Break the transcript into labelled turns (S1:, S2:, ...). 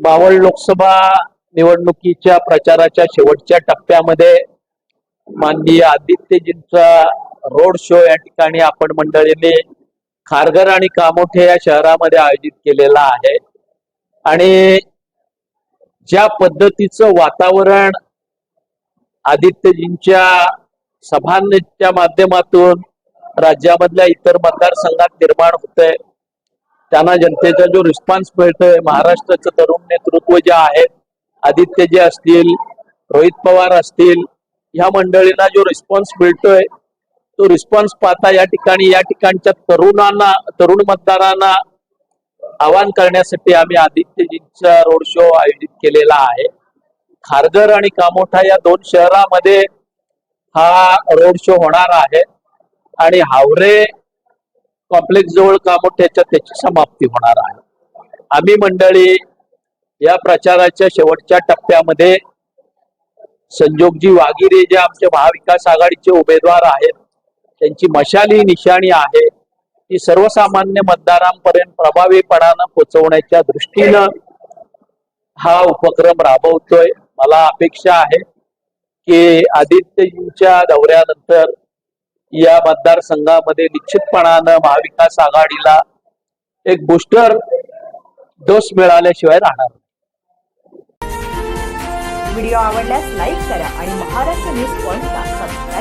S1: मावळ लोकसभा निवडणुकीच्या प्रचाराच्या शेवटच्या टप्प्यामध्ये माननीय आदित्यजींचा रोड शो या ठिकाणी आपण मंडळीने खारघर आणि कामोठे या शहरामध्ये आयोजित केलेला आहे. आणि ज्या पद्धतीचं वातावरण आदित्यजींच्या सभांच्या माध्यमातून राज्यामधल्या इतर मतदारसंघात निर्माण होतंय त्यांना जनतेचा जो रिस्पॉन्स मिळतोय महाराष्ट्राचं तरुण नेतृत्व जे आहे आदित्यजी असतील रोहित पवार असतील ह्या मंडळींना जो रिस्पॉन्स मिळतोय तो रिस्पॉन्स पाहता या ठिकाणी या ठिकाणच्या तरुणांना तरुण मतदारांना आवाहन करण्यासाठी आम्ही आदित्यजींचा रोड शो आयोजित केलेला आहे. खारघर आणि कामोठा या दोन शहरामध्ये हा रोड शो होणार आहे. आणि हावरे कॉम्प्लेक्स जवळ कामोठ्याच्या त्याची समाप्ती होणार आहे. आम्ही मंडळी या प्रचाराच्या शेवटच्या टप्प्यामध्ये संजोगजी वागिरे जे आमचे महाविकास आघाडीचे उमेदवार आहेत त्यांची मशाली निशाणी आहे ती सर्वसामान्य मतदारांपर्यंत प्रभावीपणानं पोचवण्याच्या दृष्टीनं हा उपक्रम राबवतोय. मला अपेक्षा आहे की आदित्यजींच्या दौऱ्यानंतर या मतदारसंघामध्ये निश्चितपणानं महाविकास आघाडीला एक बुस्टर डोस मिळाल्याशिवाय राहणार
S2: व्हिडिओ आवडल्यास लाईक करा आणि महाराष्ट्र न्यूज पॉइंटला सबस्क्राईब